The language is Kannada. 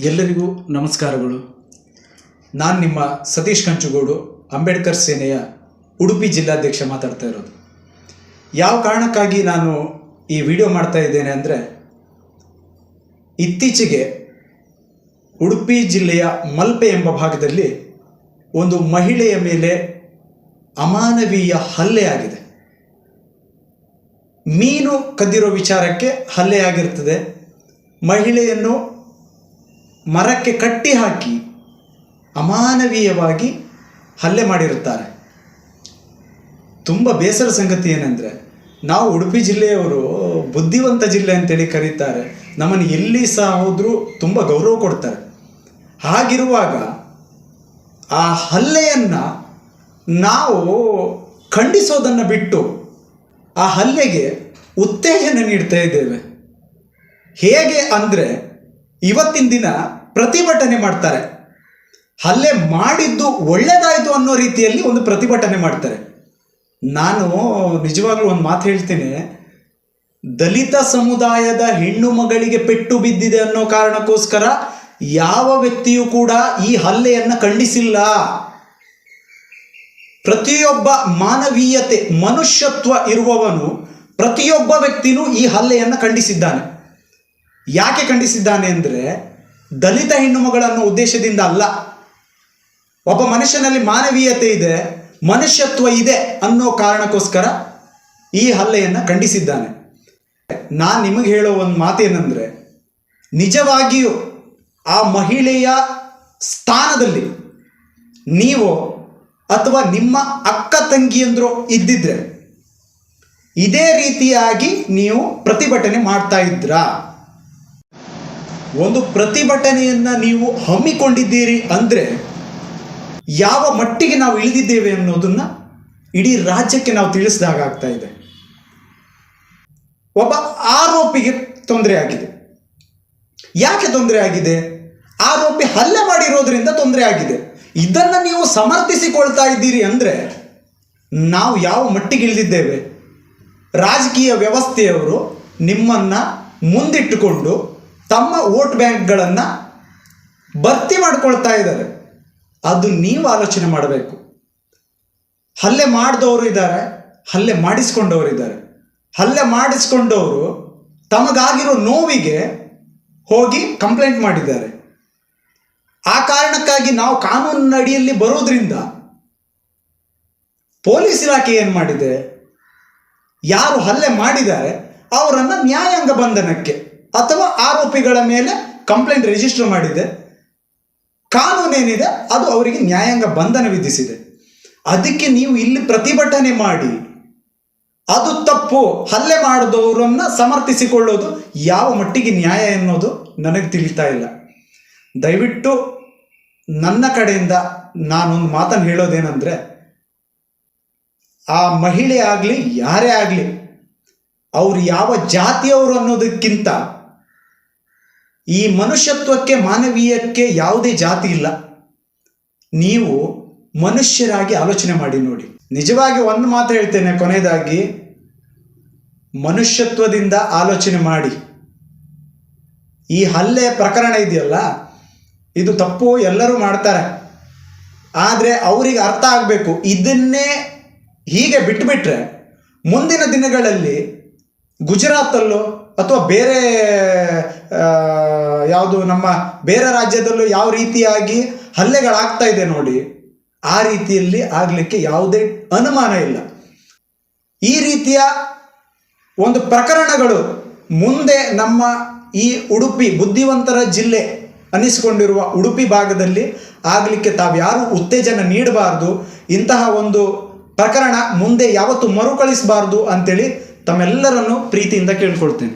ಎಲ್ಲರಿಗೂ ನಮಸ್ಕಾರಗಳು. ನಾನು ನಿಮ್ಮ ಸತೀಶ್ ಕಂಚುಗೋಡು, ಅಂಬೇಡ್ಕರ್ ಸೇನೆಯ ಉಡುಪಿ ಜಿಲ್ಲಾಧ್ಯಕ್ಷ ಮಾತಾಡ್ತಾ ಇರೋದು. ಯಾವ ಕಾರಣಕ್ಕಾಗಿ ನಾನು ಈ ವಿಡಿಯೋ ಮಾಡ್ತಾ ಇದ್ದೇನೆ ಅಂದರೆ, ಇತ್ತೀಚೆಗೆ ಉಡುಪಿ ಜಿಲ್ಲೆಯ ಮಲ್ಪೆ ಎಂಬ ಭಾಗದಲ್ಲಿ ಒಂದು ಮಹಿಳೆಯ ಮೇಲೆ ಅಮಾನವೀಯ ಹಲ್ಲೆ ಆಗಿದೆ. ಮೀನು ಕದ್ದಿರೋ ವಿಚಾರಕ್ಕೆ ಹಲ್ಲೆ ಆಗಿರ್ತದೆ ಮಹಿಳೆಯನ್ನು ಮರಕ್ಕೆ ಕಟ್ಟಿ ಹಾಕಿ ಅಮಾನವೀಯವಾಗಿ ಹಲ್ಲೆ ಮಾಡಿರುತ್ತಾರೆ. ತುಂಬ ಬೇಸರ ಸಂಗತಿ ಏನಂದರೆ, ನಾವು ಉಡುಪಿ ಜಿಲ್ಲೆಯವರು ಬುದ್ಧಿವಂತ ಜಿಲ್ಲೆ ಅಂತೇಳಿ ಕರೀತಾರೆ. ನಮ್ಮನ್ನು ಎಲ್ಲಿ ಸಹ ಹೋದರೂ ತುಂಬ ಗೌರವ ಕೊಡ್ತಾರೆ. ಹಾಗಿರುವಾಗ ಆ ಹಲ್ಲೆಯನ್ನು ನಾವು ಖಂಡಿಸೋದನ್ನು ಬಿಟ್ಟು ಆ ಹಲ್ಲೆಗೆ ಉತ್ತೇಜನ ನೀಡ್ತಾ ಇದ್ದೇವೆ. ಹೇಗೆ ಅಂದರೆ ಇವತ್ತಿನ ದಿನ ಪ್ರತಿಭಟನೆ ಮಾಡ್ತಾರೆ. ಹಲ್ಲೆ ಮಾಡಿದ್ದು ಒಳ್ಳೆಯದಾಯಿತು ಅನ್ನೋ ರೀತಿಯಲ್ಲಿ ಒಂದು ಪ್ರತಿಭಟನೆ ಮಾಡ್ತಾರೆ. ನಾನು ನಿಜವಾಗ್ಲೂ ಒಂದು ಮಾತು ಹೇಳ್ತೀನಿ. ದಲಿತ ಸಮುದಾಯದ ಹೆಣ್ಣು ಮಗಳಿಗೆ ಪೆಟ್ಟು ಬಿದ್ದಿದೆ ಅನ್ನೋ ಕಾರಣಕ್ಕೋಸ್ಕರ ಯಾವ ವ್ಯಕ್ತಿಯೂ ಕೂಡ ಈ ಹಲ್ಲೆಯನ್ನು ಖಂಡಿಸಿಲ್ಲ. ಪ್ರತಿಯೊಬ್ಬ ಮಾನವೀಯತೆ, ಮನುಷ್ಯತ್ವ ಇರುವವನು ಪ್ರತಿಯೊಬ್ಬ ವ್ಯಕ್ತಿನೂ ಈ ಹಲ್ಲೆಯನ್ನು ಖಂಡಿಸಿದ್ದಾನೆ. ಯಾಕೆ ಖಂಡಿಸಿದ್ದಾನೆ ಅಂದರೆ ದಲಿತ ಹೆಣ್ಣುಮಗಳನ್ನು ಉದ್ದೇಶದಿಂದ ಅಲ್ಲ. ಒಬ್ಬ ಮನುಷ್ಯನಲ್ಲಿ ಮಾನವೀಯತೆ ಇದೆ, ಮನುಷ್ಯತ್ವ ಇದೆ ಅನ್ನೋ ಕಾರಣಕ್ಕೋಸ್ಕರ ಈ ಹಲ್ಲೆಯನ್ನು ಖಂಡಿಸಿದ್ದಾನೆ. ನಾನು ನಿಮಗೆ ಹೇಳೋ ಒಂದು ಮಾತೇನೆಂದರೆ, ನಿಜವಾಗಿಯೂ ಆ ಮಹಿಳೆಯ ಸ್ಥಾನದಲ್ಲಿ ನೀವು ಅಥವಾ ನಿಮ್ಮ ಅಕ್ಕ ತಂಗಿಯಂದ್ರು ಇದ್ದಿದ್ರೆ, ಇದೇ ರೀತಿಯಾಗಿ ನೀವು ಪ್ರತಿಭಟನೆ ಮಾಡ್ತಾ ಇದ್ರಾ? ಒಂದು ಪ್ರತಿಭಟನೆಯನ್ನು ನೀವು ಹಮ್ಮಿಕೊಂಡಿದ್ದೀರಿ ಅಂದರೆ ಯಾವ ಮಟ್ಟಿಗೆ ನಾವು ಇಳಿದಿದ್ದೇವೆ ಅನ್ನೋದನ್ನ ಇಡೀ ರಾಜ್ಯಕ್ಕೆ ನಾವು ತಿಳಿಸಿದಾಗ ಆಗ್ತಾ ಇದೆ. ಒಬ್ಬ ಆರೋಪಿಗೆ ತೊಂದರೆ ಆಗಿದೆ. ಯಾಕೆ ತೊಂದರೆ ಆಗಿದೆ? ಆರೋಪಿ ಹಲ್ಲೆ ಮಾಡಿರೋದ್ರಿಂದ ತೊಂದರೆ ಆಗಿದೆ. ಇದನ್ನು ನೀವು ಸಮರ್ಥಿಸಿಕೊಳ್ತಾ ಇದ್ದೀರಿ ಅಂದರೆ ನಾವು ಯಾವ ಮಟ್ಟಿಗೆ ಇಳಿದಿದ್ದೇವೆ? ರಾಜಕೀಯ ವ್ಯವಸ್ಥೆಯವರು ನಿಮ್ಮನ್ನು ಮುಂದಿಟ್ಟುಕೊಂಡು ತಮ್ಮ ವೋಟ್ ಬ್ಯಾಂಕ್ಗಳನ್ನು ಭರ್ತಿ ಮಾಡ್ಕೊಳ್ತಾ ಇದ್ದಾರೆ. ಅದು ನೀವು ಆಲೋಚನೆ ಮಾಡಬೇಕು. ಹಲ್ಲೆ ಮಾಡಿದವರು ಇದ್ದಾರೆ, ಹಲ್ಲೆ ಮಾಡಿಸ್ಕೊಂಡವರು ಇದ್ದಾರೆ. ಹಲ್ಲೆ ಮಾಡಿಸ್ಕೊಂಡವರು ತಮಗಾಗಿರೋ ನೋವಿಗೆ ಹೋಗಿ ಕಂಪ್ಲೇಂಟ್ ಮಾಡಿದ್ದಾರೆ. ಆ ಕಾರಣಕ್ಕಾಗಿ ನಾವು ಕಾನೂನಿನ ಅಡಿಯಲ್ಲಿ ಬರೋದ್ರಿಂದ ಪೊಲೀಸ್ ಇಲಾಖೆ ಏನು ಮಾಡಿದೆ? ಯಾರು ಹಲ್ಲೆ ಮಾಡಿದ್ದಾರೆ? ಅವರನ್ನು ನ್ಯಾಯಾಂಗ ಬಂಧನಕ್ಕೆ. ಅಥವಾ ಆರೋಪಿಗಳ ಮೇಲೆ ಕಂಪ್ಲೇಂಟ್ ರಿಜಿಸ್ಟರ್ ಮಾಡಿದೆ. ಕಾನೂನೇನಿದೆ ಅದು ಅವರಿಗೆ ನ್ಯಾಯಾಂಗ ಬಂಧನ ವಿಧಿಸಿದೆ. ಅದಕ್ಕೆ ನೀವು ಇಲ್ಲಿ ಪ್ರತಿಭಟನೆ ಮಾಡಿ. ಅದು ತಪ್ಪು. ಹಲ್ಲೆ ಮಾಡಿದವರನ್ನ ಸಮರ್ಥಿಸಿಕೊಳ್ಳೋದು ಯಾವ ಮಟ್ಟಿಗೆ ನ್ಯಾಯ ಎನ್ನುವುದು ನನಗೆ ತಿಳಿತಾ ಇಲ್ಲ. ದಯವಿಟ್ಟು ನನ್ನ ಕಡೆಯಿಂದ ನಾನೊಂದು ಮಾತನ್ನು ಹೇಳೋದೇನೆಂದರೆ, ಆ ಮಹಿಳೆ ಆಗಲಿ, ಯಾರೇ ಆಗಲಿ, ಅವ್ರು ಯಾವ ಜಾತಿಯವರು ಅನ್ನೋದಕ್ಕಿಂತ ಈ ಮನುಷ್ಯತ್ವಕ್ಕೆ, ಮಾನವೀಯಕ್ಕೆ ಯಾವುದೇ ಜಾತಿ ಇಲ್ಲ. ನೀವು ಮನುಷ್ಯರಾಗಿ ಆಲೋಚನೆ ಮಾಡಿ ನೋಡಿ. ನಿಜವಾಗಿ ಒಂದು ಮಾತು ಹೇಳ್ತೇನೆ ಕೊನೆಯದಾಗಿ. ಮನುಷ್ಯತ್ವದಿಂದ ಆಲೋಚನೆ ಮಾಡಿ. ಈ ಹಲ್ಲೆ ಪ್ರಕರಣ ಇದೆಯಲ್ಲ, ಇದು ತಪ್ಪು ಎಲ್ಲರೂ ಮಾಡ್ತಾರೆ. ಆದರೆ ಅವರಿಗೆ ಅರ್ಥ ಆಗಬೇಕು. ಇದನ್ನೇ ಹೀಗೆ ಬಿಟ್ಟುಬಿಟ್ರೆ ಮುಂದಿನ ದಿನಗಳಲ್ಲಿ ಗುಜರಾತಲ್ಲೋ ಅಥವಾ ಬೇರೆ ಯಾವುದು ನಮ್ಮ ಬೇರೆ ರಾಜ್ಯದಲ್ಲೂ ಯಾವ ರೀತಿಯಾಗಿ ಹಲ್ಲೆಗಳಾಗ್ತಾ ಇದೆ ನೋಡಿ, ಆ ರೀತಿಯಲ್ಲಿ ಆಗಲಿಕ್ಕೆ ಯಾವುದೇ ಅನುಮಾನ ಇಲ್ಲ. ಈ ರೀತಿಯ ಒಂದು ಪ್ರಕರಣಗಳು ಮುಂದೆ ನಮ್ಮ ಈ ಉಡುಪಿ, ಬುದ್ಧಿವಂತರ ಜಿಲ್ಲೆ ಅನ್ನಿಸಿಕೊಂಡಿರುವ ಉಡುಪಿ ಭಾಗದಲ್ಲಿ ಆಗಲಿಕ್ಕೆ ತಾವ್ಯಾರು ಉತ್ತೇಜನ ನೀಡಬಾರ್ದು. ಇಂತಹ ಒಂದು ಪ್ರಕರಣ ಮುಂದೆ ಯಾವತ್ತು ಮರುಕಳಿಸಬಾರ್ದು ಅಂತೇಳಿ ತಮ್ಮೆಲ್ಲರನ್ನು ಪ್ರೀತಿಯಿಂದ ಕೇಳ್ಕೊಳ್ತೇನೆ.